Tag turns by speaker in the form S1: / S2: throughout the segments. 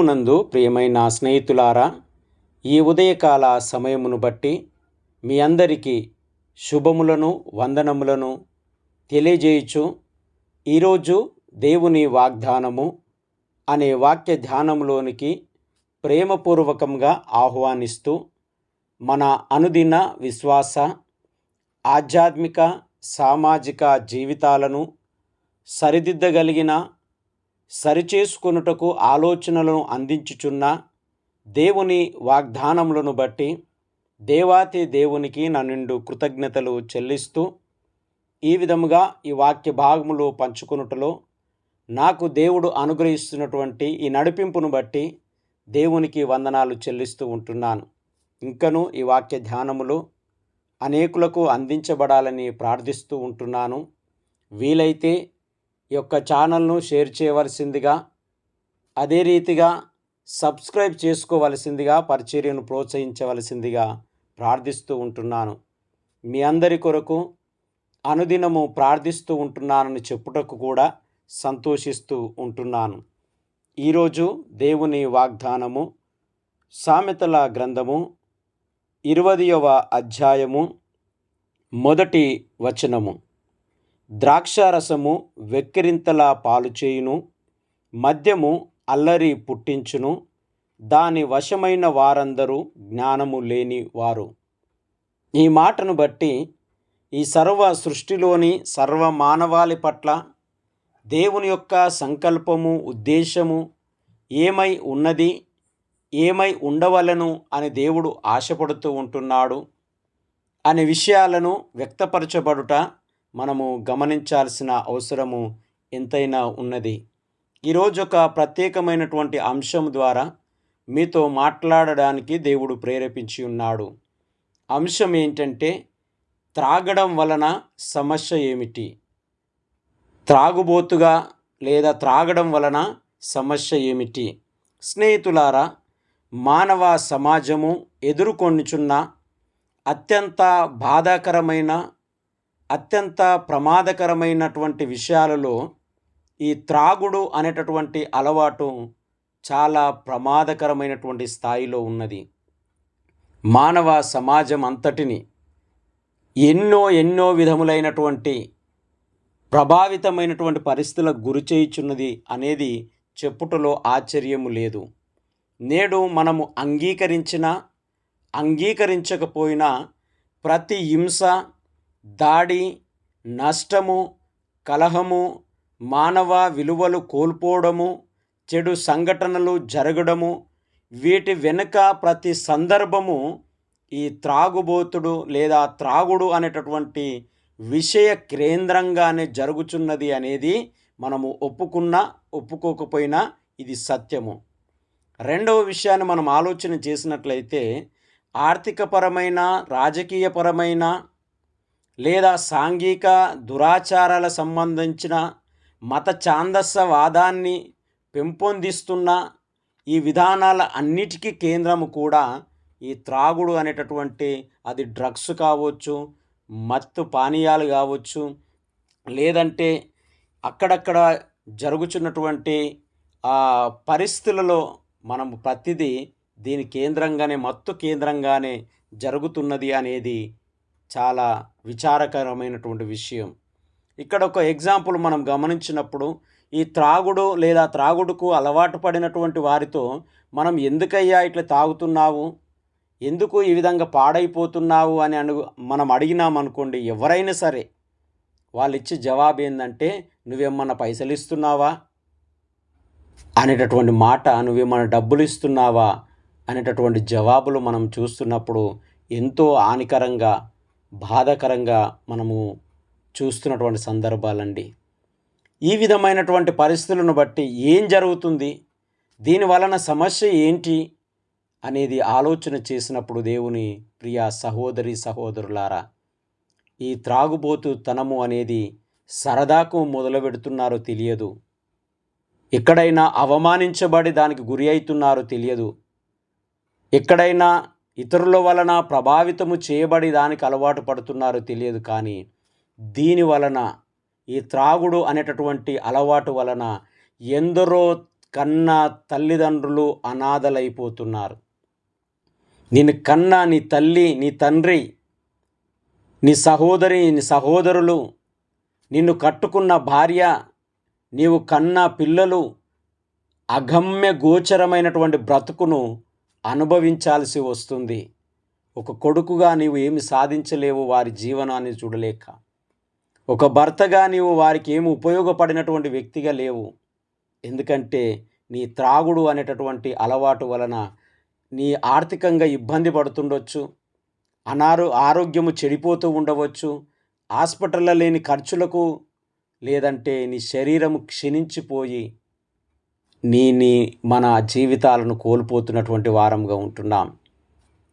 S1: ప్రభువునందు ప్రియమైన స్నేహితులారా ఈ ఉదయకాల సమయమును బట్టి మీ అందరికీ శుభములను వందనములను తెలియజేయచ్చు ఈరోజు దేవుని వాగ్దానము అనే వాక్య ధ్యానంలోనికి ప్రేమపూర్వకంగా ఆహ్వానిస్తూ మన అనుదిన విశ్వాస ఆధ్యాత్మిక సామాజిక జీవితాలను సరిదిద్దగలిగిన సరిచేసుకొనుటకు ఆలోచనలను అందించుచున్న దేవుని వాగ్దానములను బట్టి దేవాతి దేవునికి నా నిండు కృతజ్ఞతలు చెల్లిస్తూ ఈ విధముగా ఈ వాక్య భాగములు పంచుకొనుటలో నాకు దేవుడు అనుగ్రహిస్తున్నటువంటి ఈ నడిపింపును బట్టి దేవునికి వందనాలు చెల్లిస్తూ ఉంటున్నాను. ఇంకను ఈ వాక్య ధ్యానములు అనేకులకు అందించబడాలని ప్రార్థిస్తూ ఉంటున్నాను. వీలైతే యొక్క ఛానల్ను షేర్ చేయవలసిందిగా అదే రీతిగా సబ్స్క్రైబ్ చేసుకోవలసిందిగా పరిచర్యను ప్రోత్సహించవలసిందిగా ప్రార్థిస్తూ ఉంటున్నాను. మీ అందరి కొరకు అనుదినము ప్రార్థిస్తూ ఉంటున్నానని చెప్పుటకు కూడా సంతోషిస్తూ ఉంటున్నాను. ఈరోజు దేవుని వాగ్దానము సామెతల గ్రంథము ఇరవదియవ అధ్యాయము మొదటి వచనము. ద్రాక్షారసము వెక్కిరింతలా పాలు చేయును మద్యము అల్లరి పుట్టించును దాని వశమైన వారందరూ జ్ఞానము లేని వారు. ఈ మాటను బట్టి ఈ సర్వ సృష్టిలోని సర్వ మానవాళి పట్ల దేవుని యొక్క సంకల్పము ఉద్దేశము ఏమై ఉన్నది ఏమై ఉండవలను అని దేవుడు ఆశపడుతూ ఉంటున్నాడు అనే విషయాలను వ్యక్తపరచబడుట మనము గమనించాల్సిన అవసరము ఎంతైనా ఉన్నది. ఈరోజు ఒక ప్రత్యేకమైనటువంటి అంశం ద్వారా మీతో మాట్లాడడానికి దేవుడు ప్రేరేపించి ఉన్నాడు. అంశం ఏంటంటే త్రాగడం వలన సమస్య ఏమిటి? త్రాగుబోతుగా లేదా త్రాగడం వలన సమస్య ఏమిటి? స్నేహితులారా మానవ సమాజము ఎదుర్కొనిచున్న అత్యంత బాధాకరమైన అత్యంత ప్రమాదకరమైనటువంటి విషయాలలో ఈ త్రాగుడు అనేటటువంటి అలవాటు చాలా ప్రమాదకరమైనటువంటి స్థాయిలో ఉన్నది. మానవ సమాజం అంతటిని ఎన్నో ఎన్నో విధములైనటువంటి ప్రభావితమైనటువంటి పరిస్థితులకు గురి చేయుచున్నది అనేది చెప్పుటలో ఆశ్చర్యము లేదు. నేడు మనము అంగీకరించిన అంగీకరించకపోయినా ప్రతి హింస దాడి నష్టము కలహము మానవ విలువలు కోల్పోవడము చెడు సంఘటనలు జరగడము వీటి వెనుక ప్రతి సందర్భము ఈ త్రాగుబోతుడు లేదా త్రాగుడు అనేటటువంటి విషయ కేంద్రంగానే జరుగుచున్నది అనేది మనము ఒప్పుకున్నా ఒప్పుకోకపోయినా ఇది సత్యము. రెండవ విషయాన్ని మనం ఆలోచన చేసినట్లయితే ఆర్థికపరమైన రాజకీయపరమైన లేదా సాంఘిక దురాచారాల సంబంధించిన మత ఛాందస్సవాదాన్ని పెంపొందిస్తున్న ఈ విధానాల అన్నిటికీ కేంద్రము కూడా ఈ త్రాగుడు అనేటటువంటి అది డ్రగ్స్ కావచ్చు మత్తు పానీయాలు కావచ్చు లేదంటే అక్కడక్కడ జరుగుచున్నటువంటి ఆ పరిస్థితులలో మనం ప్రతిదీ దీని కేంద్రంగానే మత్తు కేంద్రంగానే జరుగుతున్నది అనేది చాలా విచారకరమైనటువంటి విషయం. ఇక్కడ ఒక ఎగ్జాంపుల్ మనం గమనించినప్పుడు ఈ త్రాగుడు లేదా త్రాగుడుకు అలవాటు పడినటువంటి వారితో మనం ఎందుకయ్యా ఇట్లా తాగుతున్నావు? ఎందుకు ఈ విధంగా పాడైపోతున్నావు అని అను మనం అడిగినామనుకోండి ఎవరైనా సరే వాళ్ళు ఇచ్చే జవాబు ఏంటంటే నువ్వేమన్నా పైసలు ఇస్తున్నావా అనేటటువంటి మాట నువ్వేమన్నా డబ్బులు ఇస్తున్నావా అనేటటువంటి జవాబులు మనం చూస్తున్నప్పుడు ఎంతో హానికరంగా బాధాకరంగా మనము చూస్తున్నటువంటి సందర్భాలండి. ఈ విధమైనటువంటి పరిస్థితులను బట్టి ఏం జరుగుతుంది? దీని వలన సమస్య ఏంటి? అనేది ఆలోచన చేసినప్పుడు దేవుని ప్రియ సహోదరి సహోదరులారా ఈ త్రాగుబోతు తనము అనేది సరదాకు మొదలు పెడుతున్నారో తెలియదు. ఎక్కడైనా అవమానించబడి దానికి గురి అవుతున్నారో తెలియదు. ఎక్కడైనా ఇతరుల వలన ప్రభావితము చేయబడి దానికి అలవాటు పడుతున్నారో తెలియదు కానీ దీని వలన ఈ త్రాగుడు అనేటటువంటి అలవాటు వలన ఎందరో కన్న తల్లిదండ్రులు అనాథలైపోతున్నారు. నేను కన్న నీ తల్లి నీ తండ్రి నీ సహోదరి నీ సహోదరులు నిన్ను కట్టుకున్న భార్య నీవు కన్న పిల్లలు అగమ్య గోచరమైనటువంటి బ్రతుకును అనుభవించాల్సి వస్తుంది. ఒక కొడుకుగా నీవు ఏమి సాధించలేవు వారి జీవనాన్ని చూడలేక. ఒక భర్తగా నీవు వారికి ఏమి ఉపయోగపడినటువంటి వ్యక్తిగా లేవు. ఎందుకంటే నీ త్రాగుడు అనేటటువంటి అలవాటు వలన నీ ఆర్థికంగా ఇబ్బంది పడుతుండొచ్చు. అనారో ఆరోగ్యము చెడిపోతూ ఉండవచ్చు. హాస్పిటల్లో లేని ఖర్చులకు లేదంటే నీ శరీరము క్షీణించిపోయి నీ నీ మన జీవితాలను కోల్పోతున్నటువంటి వారంగా ఉంటున్నాం.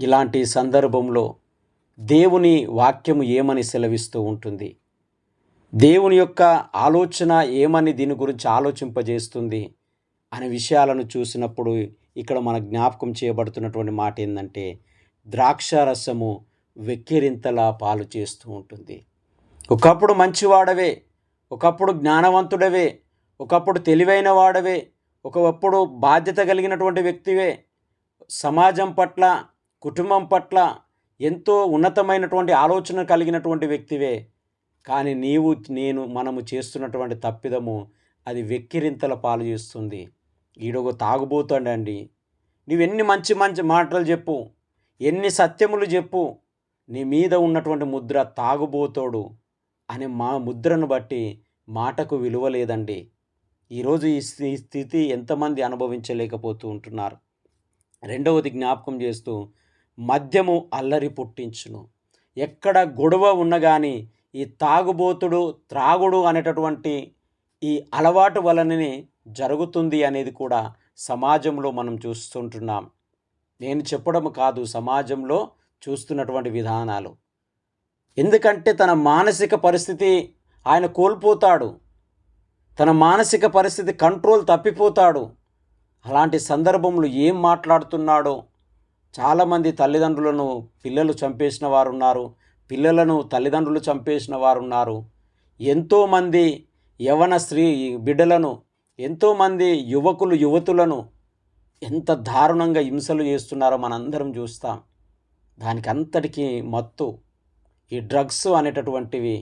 S1: ఇలాంటి సందర్భంలో దేవుని వాక్యము ఏమని సెలవిస్తూ ఉంటుంది? దేవుని యొక్క ఆలోచన ఏమని దీని గురించి ఆలోచింపజేస్తుంది? అనే విషయాలను చూసినప్పుడు ఇక్కడ మన జ్ఞాపకం చేయబడుతున్నటువంటి మాట ఏంటంటే ద్రాక్ష రసము వెక్కిరింతలా పాలు చేస్తూ ఉంటుంది. ఒకప్పుడు మంచివాడవే ఒకప్పుడు జ్ఞానవంతుడవే ఒకప్పుడు తెలివైన వాడవే ఒకప్పుడు బాధ్యత కలిగినటువంటి వ్యక్తివే. సమాజం పట్ల కుటుంబం పట్ల ఎంతో ఉన్నతమైనటువంటి ఆలోచన కలిగినటువంటి వ్యక్తివే. కానీ నీవు నేను మనము చేస్తున్నటువంటి తప్పిదము అది వెక్కిరింతల పాలు చేస్తుంది. ఈడొక తాగుబోతాడండి. నీవెన్ని మంచి మంచి మాటలు చెప్పు. ఎన్ని సత్యములు చెప్పు. నీ మీద ఉన్నటువంటి ముద్ర తాగుబోతోడు అనే మా ముద్రను బట్టి మాటకు విలువ లేదండి. ఈరోజు ఈ స్థి- ఈ స్థితి ఎంతమంది అనుభవించలేకపోతూ ఉంటున్నారు. రెండవది జ్ఞాపకం చేస్తూ మద్యము అల్లరి పుట్టించును. ఎక్కడ గొడవ ఉన్న కానీ ఈ తాగుబోతుడు త్రాగుడు అనేటటువంటి ఈ అలవాటు వలననే జరుగుతుంది అనేది కూడా సమాజంలో మనం చూస్తుంటున్నాం. నేను చెప్పడం కాదు సమాజంలో చూస్తున్నటువంటి విధానాలు. ఎందుకంటే తన మానసిక పరిస్థితి ఆయన కోల్పోతాడు. తన మానసిక పరిస్థితి కంట్రోల్ తప్పిపోతాడు. అలాంటి సందర్భంలో ఏం మాట్లాడుతున్నాడో చాలామంది తల్లిదండ్రులను పిల్లలు చంపేసిన వారు ఉన్నారు పిల్లలను తల్లిదండ్రులు చంపేసిన వారు ఉన్నారు ఎంతోమంది యవన స్త్రీ బిడ్డలను ఎంతోమంది యువకులు యువతులను ఎంత దారుణంగా హింసలు చేస్తున్నారో మనందరం చూస్తాం. దానికి అంతటికీ మత్తు ఈ డ్రగ్స్ అనేటటువంటివి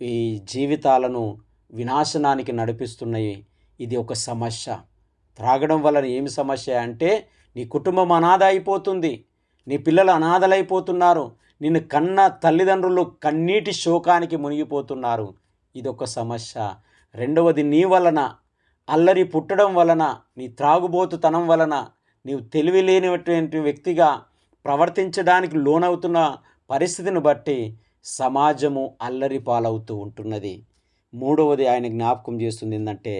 S1: ఈ జీవితాలను వినాశనానికి నడిపిస్తున్నాయి. ఇది ఒక సమస్య. త్రాగడం వలన ఏమి సమస్య అంటే నీ కుటుంబం అనాథ అయిపోతుంది. నీ పిల్లలు అనాథలైపోతున్నారు. నిన్ను కన్న తల్లిదండ్రులు కన్నీటి శోకానికి మునిగిపోతున్నారు. ఇదొక సమస్య. రెండవది నీ వలన అల్లరి పుట్టడం వలన నీ త్రాగుబోతుతనం వలన నీవు తెలివి లేనిటువంటి వ్యక్తిగా ప్రవర్తించడానికి లోనవుతున్న పరిస్థితిని బట్టి సమాజము అల్లరి పాలవుతూ ఉంటున్నది. మూడవది ఆయన జ్ఞాపకం చేస్తుంది ఏంటంటే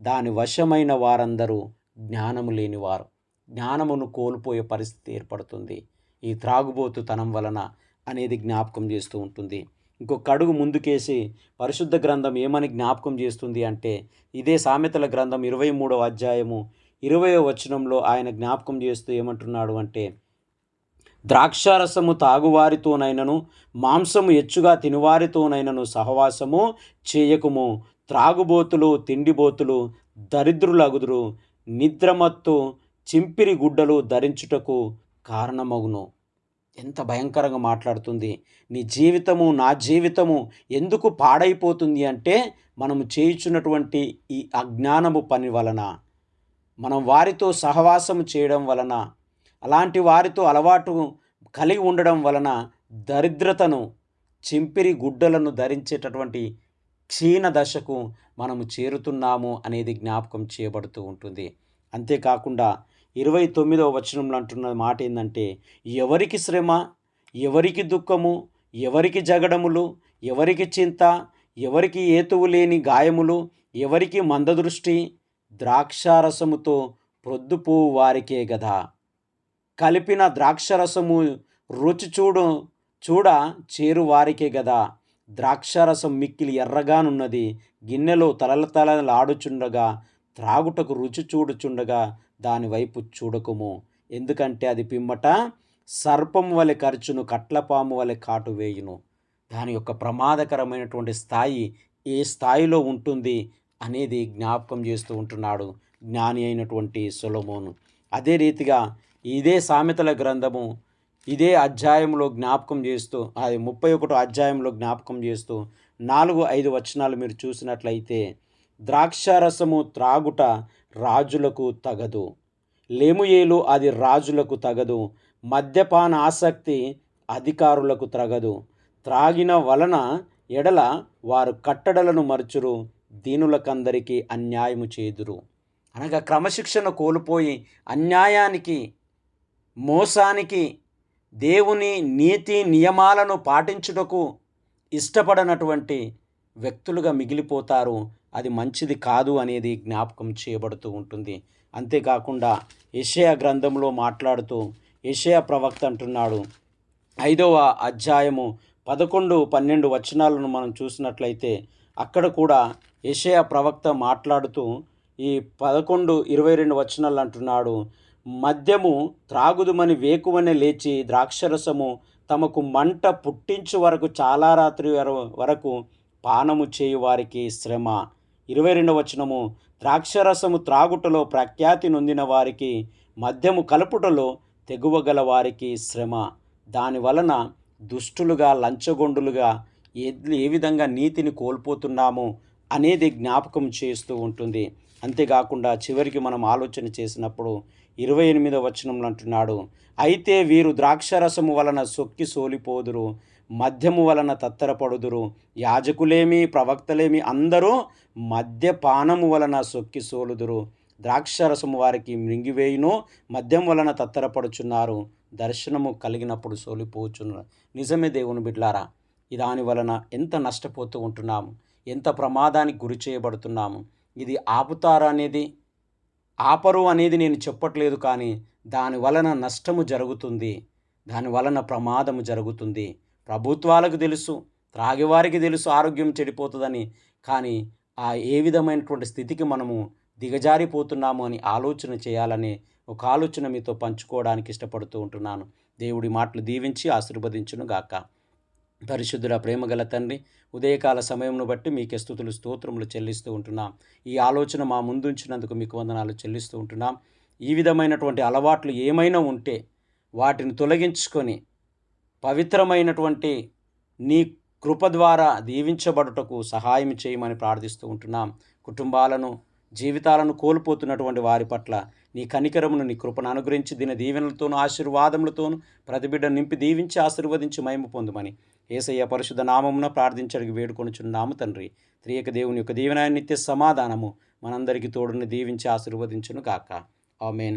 S1: దాని వశమైన వారందరూ జ్ఞానము లేనివారు. జ్ఞానమును కోల్పోయే పరిస్థితి ఏర్పడుతుంది. ఈ త్రాగుబోతుతనం వలన అనేది జ్ఞాపకం చేస్తూ ఉంటుంది. ఇంకొక అడుగు ముందుకేసి పరిశుద్ధ గ్రంథం ఏమని జ్ఞాపకం చేస్తుంది అంటే ఇదే సామెతల గ్రంథం ఇరవై మూడవ అధ్యాయము ఇరవయో వచనంలో ఆయన జ్ఞాపకం చేస్తూ ఏమంటున్నాడు అంటే ద్రాక్షారసము తాగువారితోనైనను మాంసము ఎచ్చుగా తినువారితోనైనను సహవాసము చేయకుము. త్రాగుబోతులు తిండిబోతులు దరిద్రులగుదురు. నిద్రమత్తు చింపిరి గుడ్డలు ధరించుటకు కారణమగును. ఎంత భయంకరంగా మాట్లాడుతుంది. నీ జీవితము నా జీవితము ఎందుకు పాడైపోతుంది అంటే మనము చేయుచున్నటువంటి ఈ అజ్ఞానము పని వలన. మనం వారితో సహవాసము చేయడం వలన అలాంటి వారితో అలవాటు కలిగి ఉండడం వలన దరిద్రతను చింపిరి గుడ్డలను ధరించేటటువంటి క్షీణ దశకు మనము చేరుతున్నాము అనేది జ్ఞాపకం చేయబడుతూ ఉంటుంది. అంతేకాకుండా ఇరవై తొమ్మిదవ వచనంలో అంటున్న మాట ఏంటంటే ఎవరికి శ్రమ ఎవరికి దుఃఖము ఎవరికి జగడములు ఎవరికి చింత ఎవరికి ఏతువు లేని గాయములు ఎవరికి మందదృష్టి ద్రాక్షారసముతో ప్రొద్దుపోవు వారికే గదా. కలిపిన ద్రాక్షరసము రుచి చూడు చూడ చేరు వారికే గదా. ద్రాక్షరసం మిక్కిలి ఎర్రగానున్నది గిన్నెలో తలల తలలాడుచుండగా త్రాగుటకు రుచి చూడుచుండగా దానివైపు చూడకుము. ఎందుకంటే అది పిమ్మట సర్పం వలె ఖర్చును కట్లపాము వలె కాటు వేయును. దాని యొక్క ప్రమాదకరమైనటువంటి స్థాయి ఏ స్థాయిలో ఉంటుంది అనేది జ్ఞాపకం చేస్తూ ఉంటున్నాడు జ్ఞాని అయినటువంటి సొలొమోను. అదే రీతిగా ఇదే సామెతల గ్రంథము ఇదే అధ్యాయంలో జ్ఞాపకం చేస్తూ అది ముప్పై ఒకటో అధ్యాయంలో జ్ఞాపకం చేస్తూ నాలుగు ఐదు వచనాలు మీరు చూసినట్లయితే ద్రాక్షారసము త్రాగుట రాజులకు తగదు. లేముయేలు అది రాజులకు తగదు. మద్యపాన ఆసక్తి అధికారులకు తగదు. త్రాగిన వలన ఎడల వారు కట్టడలను మరచురు దీనులకందరికీ అన్యాయము చేదురు. అనగా క్రమశిక్షణ కోల్పోయి అన్యాయానికి మోసానికి దేవుని నీతి నియమాలను పాటించుటకు ఇష్టపడనటువంటి వ్యక్తులుగా మిగిలిపోతారు. అది మంచిది కాదు అనేది జ్ఞాపకం చేయబడుతూ ఉంటుంది. అంతేకాకుండా యెషయా గ్రంథంలో మాట్లాడుతూ యెషయా ప్రవక్త అంటున్నాడు. ఐదవ అధ్యాయము పదకొండు పన్నెండు వచనాలను మనం చూసినట్లయితే అక్కడ కూడా యెషయా ప్రవక్త మాట్లాడుతూ ఈ పదకొండు ఇరవై రెండు వచనాలు అంటున్నాడు. మద్యము త్రాగుదుమని వేకువనే లేచి ద్రాక్షరసము తమకు మంట పుట్టించు వరకు చాలా రాత్రి వరకు పానము చేయు వారికి శ్రమ. ఇరవై రెండవ వచనము ద్రాక్షరసము త్రాగుటలో ప్రఖ్యాతి నొందిన వారికి మద్యము కలుపుటలో తెగువగల వారికి శ్రమ. దాని వలన దుష్టులుగా లంచగొండులుగా ఏ ఏ విధంగా నీతిని కోల్పోతున్నాము అనేది జ్ఞాపకం చేస్తూ ఉంటుంది. అంతేకాకుండా చివరికి మనం ఆలోచన చేసినప్పుడు ఇరవై ఎనిమిదో వచనంలో అంటున్నాడు అయితే వీరు ద్రాక్షరసము వలన సొక్కి సోలిపోదురు మద్యము వలన తత్తరపడుదురు యాజకులేమి ప్రవక్తలేమి అందరూ మద్యపానము వలన సొక్కి సోలుదురు. ద్రాక్షరసము వారికి మృంగివేయును మద్యం వలన తత్తరపడుచున్నారు దర్శనము కలిగినప్పుడు సోలిపోచున్నారు నిజమే దేవుని బిడ్లారా దాని వలన ఎంత నష్టపోతూ ఉంటున్నాము ఎంత ప్రమాదానికి గురి చేయబడుతున్నాము. ఇది ఆపుతారా అనేది ఆపరు అనేది నేను చెప్పట్లేదు కానీ దాని వలన నష్టము జరుగుతుంది. దాని వలన ప్రమాదము జరుగుతుంది. ప్రభుత్వాలకు తెలుసు త్రాగివారికి తెలుసు ఆరోగ్యం చెడిపోతుందని. కానీ ఆ ఏ విధమైనటువంటి స్థితికి మనము దిగజారిపోతున్నాము అని ఆలోచన చేయాలని ఒక ఆలోచన మీతో పంచుకోవడానికి ఇష్టపడుతూ ఉంటున్నాను. దేవుడి మాటలు దీవించి ఆశీర్వదించును గాక పరిశుద్ధుల ప్రేమగల తండ్రి ఉదయకాల సమయంను బట్టి మీకు స్థుతులు స్తోత్రములు చెల్లిస్తూ ఉంటున్నాం. ఈ ఆలోచన మా ముందుంచినందుకు మీకు వందనాలు చెల్లిస్తూ ఉంటున్నాం. ఈ విధమైనటువంటి అలవాట్లు ఏమైనా ఉంటే వాటిని తొలగించుకొని పవిత్రమైనటువంటి నీ కృప ద్వారా దీవించబడుటకు సహాయం చేయమని ప్రార్థిస్తూ ఉంటున్నాం. కుటుంబాలను జీవితాలను కోల్పోతున్నటువంటి వారి పట్ల నీ కనికరమును నీ కృపను అనుగ్రహించి దీని దీవెనలతోనూ ఆశీర్వాదములతోనూ ప్రతి బిడ్డ నింపి దీవించి ఆశీర్వదించి మహిమ పొందుమని ఏసయ్య పరిశుద్ధ నామమున ప్రార్థించడికి వేడుకొనుచున్నాము తండ్రి. త్రియక దేవుని యొక్క దీవెన నిత్య సమాధానము మనందరికీ తోడుని దీవించి ఆశీర్వదించును గాక ఆమెన్.